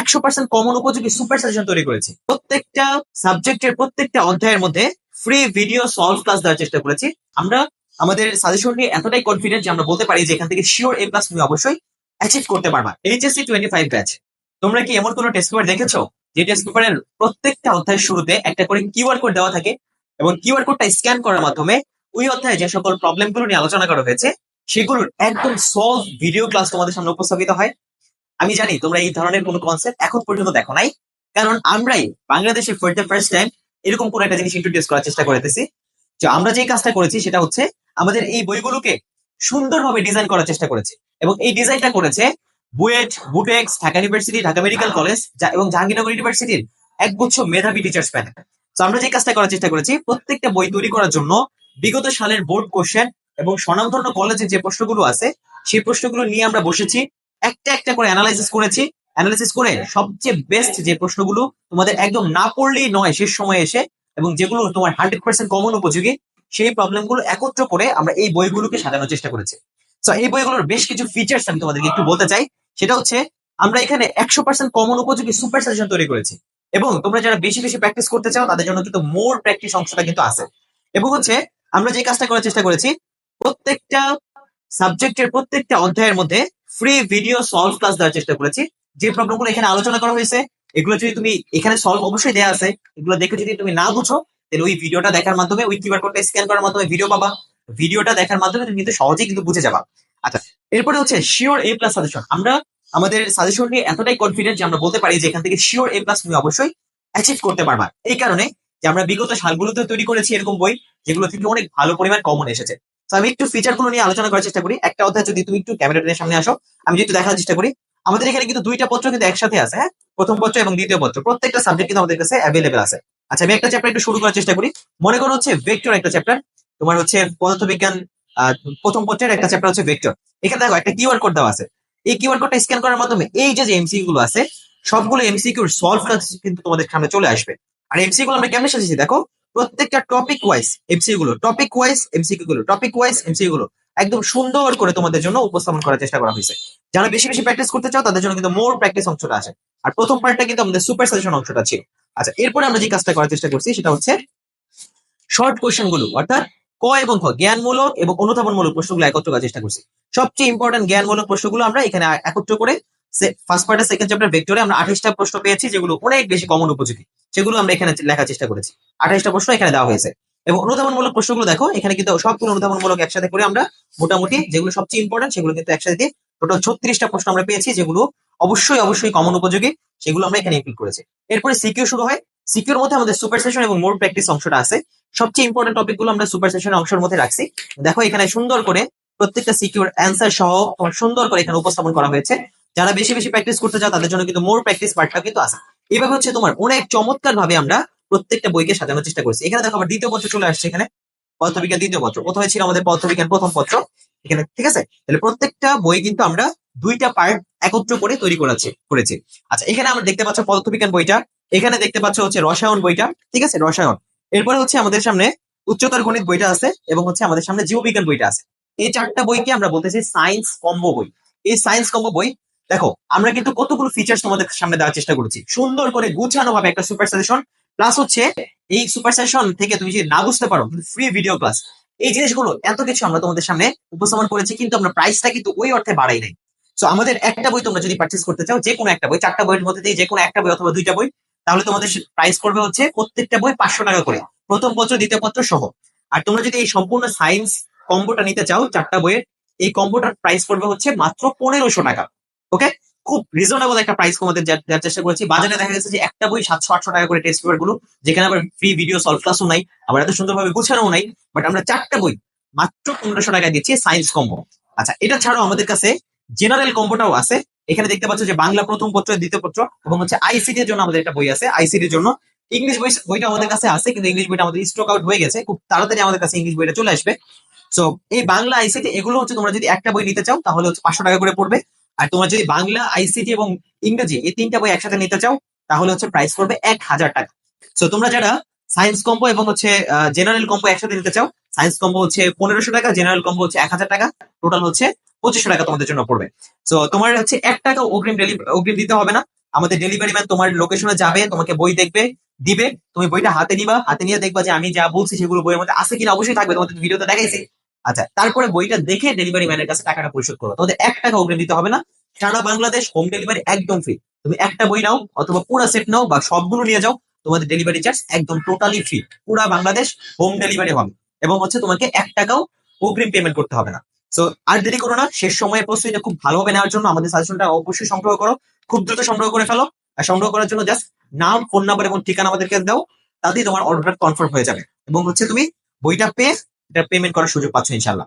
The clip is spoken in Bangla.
একশো পার্সেন্ট কমন উপযোগী সুপার সাজেশন তৈরি করেছি। প্রত্যেকটা সাবজেক্টের প্রত্যেকটা অধ্যায়ের মধ্যে ফ্রি ভিডিও সলভ ক্লাস দেওয়ার চেষ্টা করেছি। আমরা আমাদের সাজেশন নিয়ে এতটাই কনফিডেন্ট যে আমরা বলতে পারি যে এখান থেকে শিওর এ প্লাস তুমি অবশ্যই অ্যাচিভ করতে পারবা। এইচএসসি টোয়েন্টি ফাইভ ব্যাচ তোমরা কি এমন কোনো টেস্ট পেপার দেখেছ? যে টেস্ট পেপারের প্রত্যেকটা অধ্যায়ের শুরুতে একটা করে কিউআর কোড দেওয়া থাকে এবং কিউআর কোডটা স্ক্যান করার মাধ্যমে ওই অধ্যায়ে যে সকল প্রবলেমগুলো নিয়ে আলোচনা করা হয়েছে, সেগুলোর একদম সলভ ভিডিও ক্লাস তোমাদের সামনে উপস্থাপিত হয়। আমি জানি তোমরা এই ধরনের কোনো কনসেপ্ট এখন পর্যন্ত দেখো নাই, কারণ আমরাই বাংলাদেশে ফর দ্য ফার্স্ট টাইম এরকম কোন একটা জিনিস ইন্ট্রোডিউস করার চেষ্টা করতেছি যে আমরা যে কাজটা করেছি সেটা হচ্ছে আমাদের এই বইগুলোকে সুন্দরভাবে ডিজাইন করার চেষ্টা করেছি এবং এই ডিজাইনটা করেছে BUET, BUTEX, Dhaka university Dhaka medical college এবং জাহাঙ্গীরনগর ইউনিভার্সিটির একগুচ্ছ মেধাবী টিচার্স প্যানেল তো আমরা যে কাজটা করার চেষ্টা করেছি, প্রত্যেকটা বই তৈরি করার জন্য বিগত সালের বোর্ড কোশ্চেন এবং স্বনামধন্য কলেজের যে প্রশ্নগুলো আছে, সেই প্রশ্নগুলো নিয়ে আমরা বসেছি। একটা একটা করে অ্যানালাইসিস করেছি। অ্যানালাইসিস করে সবচেয়ে বেস্ট যে প্রশ্নগুলো তোমাদের একদম না পড়লেই নয় শেষ সময়ে এসে এবং যেগুলো তোমার হান্ড্রেড পার্সেন্ট কমন উপযোগী, সেই প্রবলেমগুলো একত্র করে আমরা এই বইগুলোকে সাজানোর চেষ্টা করেছি। তো এই বইগুলোর বেশ কিছু ফিচার্স আমি তোমাদেরকে একটু বলতে চাই। সেটা হচ্ছে, আমরা এখানে একশো পার্সেন্ট কমন উপযোগী সুপার সাজেশন তৈরি করেছি এবং তোমরা যারা বেশি বেশি প্র্যাকটিস করতে চাও, তাদের জন্য কিন্তু মোর প্র্যাকটিস অংশটা কিন্তু আছে। এবং হচ্ছে, আমরা যে কাজটা করার চেষ্টা করেছি, প্রত্যেকটা সাবজেক্টের প্রত্যেকটা অধ্যায়ের মধ্যে ফ্রি ভিডিও সলভ ক্লাস দেওয়ার চেষ্টা করেছি। যে প্রবলেমগুলো এখানে আলোচনা করা হয়েছে, এগুলো যদি তুমি এখানে সলভ অবশ্যই দেওয়া আছে, এগুলো দেখে যদি তুমি না বুঝো তাহলে ওই ভিডিওটা দেখার মাধ্যমে, ওই কিউআর কোডটা স্ক্যান করার মাধ্যমে ভিডিও পাবা। ভিডিওটা দেখার মাধ্যমে তুমি কিন্তু সহজেই কিন্তু বুঝে যাবা। আচ্ছা এরপরে হচ্ছে শিওর এ প্লাস সাজেশন আমরা আমাদের সাজেশন নিয়ে এতটাই কনফিডেন্ট যে আমরা বলতে পারি যে এখান থেকে শিওর এ প্লাস তুমি অবশ্যই অ্যাচিভ করতে পারবা। এই কারণে যে আমরা বিগত সালগুলোতে তৈরি করেছি এরকম বই, যেগুলো থেকে অনেক ভালো পরিমাণ কমন এসেছে। আমি একটু ফিচারগুলো নিয়ে আলোচনা করার চেষ্টা করি। একটা অধ্যায় যদি তুমি একটু ক্যামেরাটের সামনে আসো, আমি যদি দেখার চেষ্টা করি। আমাদের এখানে কিন্তু দুইটা পত্র কিন্তু একসাথে আছে হ্যাঁ? প্রথম পত্র এবং দ্বিতীয় পত্র। প্রত্যেকটা সাবজেক্ট কিন্তু আমাদের কাছে অ্যাভেলেবেল আছে। আচ্ছা আমি একটা চ্যাপ্টার একটু শুরু করার চেষ্টা করি। মনে করো হচ্ছে ভেক্টর একটা চ্যাপ্টার তোমার হচ্ছে পদার্থবিজ্ঞান প্রথম পত্রের একটা চ্যাপ্টার হচ্ছে ভেক্টর এখানে দেখো একটা কিউআর কোড দেওয়া আছে। এই কিউআর কোডটা স্ক্যান করার মাধ্যমে এই যে এমসি গুলো আছে, সবগুলো এমসিকিউর সলভ কিন্তু তোমাদের সামনে চলে আসবে। আর এমসি গুলো আমরা কেমনে সাজিয়েছি? দেখো প্রত্যেকটা টপিক ওয়াইজ এমসি গুলো টপিক ওয়াইজ এমসিকিউ গুলো টপিক ওয়াইজ এমসি গুলো একদম সুন্দর করে তোমাদের জন্য উপস্থাপন করার চেষ্টা করা হয়েছে। যারা বেশি বেশি প্র্যাকটিস করতে চাও, তাদের জন্য কিন্তু মোর প্র্যাকটিস অংশটা আছে। আর প্রথম পার্টটা কিন্তু আমাদের সুপার সাজেশন অংশটা ছিল। আচ্ছা এরপরে আমরা যে কাজটা করার চেষ্টা করছি, সেটা হচ্ছে শর্ট কোশ্চেনগুলো, অর্থাৎ ক এবং খ, জ্ঞানমূলক এবং অনুধাবনমূলক প্রশ্নগুলো একত্র করার চেষ্টা করছি। সবচেয়ে ইম্পর্টেন্ট জ্ঞানমূলক প্রশ্নগুলো আমরা এখানে একত্র করে ফার্স্ট পার্টের সেকেন্ড চ্যাপ্টার ভেক্টরে আমরা আঠাশটা প্রশ্ন পেয়েছি, যেগুলো অনেক বেশি কমন উপযোগী। সেগুলো আমরা এখানে লেখার চেষ্টা করেছি। আঠাশটা প্রশ্ন এখানে দেওয়া হয়েছে। এবং অনুধাবনমূলক প্রশ্নগুলো দেখো, এখানে কিন্তু সবগুলো অনুধাবনমূলক একসাথে করে আমরা মোটামুটি যেগুলো সবচেয়ে ইম্পর্টেন্ট সেগুলো কিন্তু একসাথে দিয়ে টোটাল ছত্রিশটা প্রশ্ন আমরা পেয়েছি, যেগুলো অবশ্যই অবশ্যই কমন উপযোগী, সেগুলো আমরা এখানে ইনক্লুড করেছি। এরপরে সিকিউ শুরু হয়। সিকিউর মধ্যে আমাদের সুপার সেশন এবং মোর প্র্যাকটিস অংশটা আছে। সবচেয়ে ইম্পর্টেন্ট টপিকগুলো আমরা সুপার সেশন অংশের মধ্যে রাখছি। দেখো এখানে সুন্দর করে প্রত্যেকটা সিকিউর অ্যান্সার সহ সুন্দর করে এখানে উপস্থাপন করা হয়েছে। যারা বেশি বেশি প্র্যাকটিস করতে চাও, তাদের জন্য কিন্তু মোর প্র্যাকটিস পার্টটা কিন্তু আছে। এইভাবে হচ্ছে তোমার অনেক চমৎকার ভাবে আমরা প্রত্যেকটা বইকে সাজানোর চেষ্টা করছি। এখানে দেখো আবার দ্বিতীয় পত্র চলে আসছে এখানে। পদার্থবিজ্ঞান দ্বিতীয় পত্র। প্রথমে ছিল আমাদের পদার্থবিজ্ঞান প্রথম পত্র? এখানে, ঠিক আছে? তাহলে প্রত্যেকটা বই কিন্তু আমরা দুইটা পার্ট একত্র করে তৈরি করেছি করেছি। আচ্ছা এখানে আমরা দেখতে পাচ্ছ পদার্থবিজ্ঞান বইটা। এখানে দেখতে পাচ্ছ হচ্ছে রসায়ন বইটা, ঠিক আছে? রসায়ন। এরপরে হচ্ছে আমাদের সামনে উচ্চতর গণিত বইটা আছে এবং হচ্ছে আমাদের সামনে জীববিজ্ঞান বইটা আছে। এই চারটা বইকে আমরা বলতেছি সায়েন্স কম্বো বই। এই সায়েন্স কম্বো বই দেখো, আমরা কিন্তু কতগুলো ফিচার্স তোমাদের সামনে দেওয়ার চেষ্টা করেছি। সুন্দর করে গুছানো ভাবে একটা সুপার সাজেশন প্লাস হচ্ছে এই সুপার সেশন থেকে তুমি যদি না বুঝতে পারো ফ্রি ভিডিও ক্লাস এই জিনিসগুলো, এত কিছু আমরা তোমাদের সামনে উপস্থাপন করেছি, কিন্তু আমরা প্রাইসটা কিন্তু ওই অর্থে বাড়াই নাই। তো আমাদের একটা বই তোমরা যদি পার্চেস করতে চাও, যে কোনো একটা বই, চারটা বইয়ের মধ্যে যে কোনো একটা বই অথবা দুইটা বই, তাহলে তোমাদের প্রাইস করবে হচ্ছে প্রত্যেকটা বই পাঁচশো টাকা করে। প্রথম পত্র, দ্বিতীয় পত্র সহ। আর তোমরা যদি এই সম্পূর্ণ সায়েন্স কম্বোটা নিতে চাও, চারটা বইয়ের, এই কম্বোটার প্রাইস পড়বে হচ্ছে মাত্র পনেরোশো টাকা। ওকে খুব রিজনেবল একটা প্রাইস তোমাদের দেওয়ার চেষ্টা করেছি। বাজারে দেখা গেছে যে একটা বই সাতশো, আটশো টাকা করে টেস্ট পেপারগুলো, যেখানে আবার ফ্রি ভিডিও সলভ ক্লাসও নাই, আবার এত সুন্দরভাবে গুছানো নাই বাট আমরা চারটা বই মাত্র পনেরোশো টাকা দিচ্ছি সায়েন্স কম্বো আচ্ছা এটা ছাড়াও আমাদের কাছে জেনারেল কম্বোটাও আছে। এখানে দেখতে পাচ্ছ যে বাংলা প্রথম পত্র, দ্বিতীয় পত্র এবং হচ্ছে আইসিডি এর জন্য আমাদের একটা বই আছে আইসিটির জন্য। ইংলিশ বই, বইটা আমাদের কাছে আছে, কিন্তু ইংলিশ বইটা আমাদের স্টক আউট হয়ে গেছে, খুব তাড়াতাড়ি আমাদের কাছে ইংলিশ বইটা চলে আসবে। সো এই বাংলা আইসিটি এগুলো হচ্ছে তোমরা যদি একটা বই নিতে চাও, তাহলে হচ্ছে পাঁচশো টাকা করে পড়বে। আর তোমার যদি বাংলা আইসিটি এবং ইংরেজি এই তিনটা বই একসাথে নিতে চাও, তাহলে হচ্ছে প্রাইস পড়বে এক হাজার টাকা। সো তোমরা যারা সায়েন্স কম্বো এবং হচ্ছে জেনারেল কম্বো একসাথে নিতে চাও সায়েন্স কম্বো হচ্ছে পনেরোশো টাকা জেনারেল কম্বো হচ্ছে এক হাজার টাকা টোটাল হচ্ছে পঁচিশশো টাকা তোমাদের জন্য পড়বে। সো তোমার হচ্ছে এক টাকা অগ্রিম অগ্রিম দিতে হবে না। আমাদের ডেলিভারি ম্যান তোমার লোকেশনে যাবে, তোমাকে বই দেখবে, দিবে। তুমি বইটা হাতে নিবা, হাতে নিয়ে দেখবা যে আমি যা বলছি সেগুলো বইয়ের মধ্যে আছে কিনা অবশ্যই থাকবে। তোমাদের ভিডিওতে দেখাইছি। আচ্ছা তারপরে বইটা দেখে ডেলিভারি ম্যানের কাছে টাকাটা পরিশোধ করো। তোমাদের এক টাকা অগ্রিম দিতে হবে না। সারা বাংলাদেশ হোম ডেলিভারি একদম ফ্রি তুমি একটা বই নাও অথবা পুরো সেট নাও বা সবগুলো নিয়ে যাও, তোমাদের ডেলিভারি চার্জ একদম টোটালি ফ্রি পুরা বাংলাদেশ হোম ডেলিভারি হবে। এবং হচ্ছে তোমাকে এক টাকাও অগ্রিম পেমেন্ট করতে হবে না। সো আর দেরি করো না, শেষ সময়ে প্রস্তুতিটা খুব ভালোভাবে নেওয়ার জন্য আমাদের সাজেশনটা অবশ্যই সংগ্রহ করো। খুব দ্রুত সংগ্রহ করে ফেলো। আর সংগ্রহ করার জন্য জাস্ট নাম ফোন নাম্বার এবং ঠিকানা আমাদেরকে দাও। তাতেই তোমার অর্ডার কনফার্ম হয়ে যাবে। এবং হচ্ছে তুমি বইটা পেয়ে এটা পেমেন্ট করার সুযোগ পাচ্ছ ইনশাল্লাহ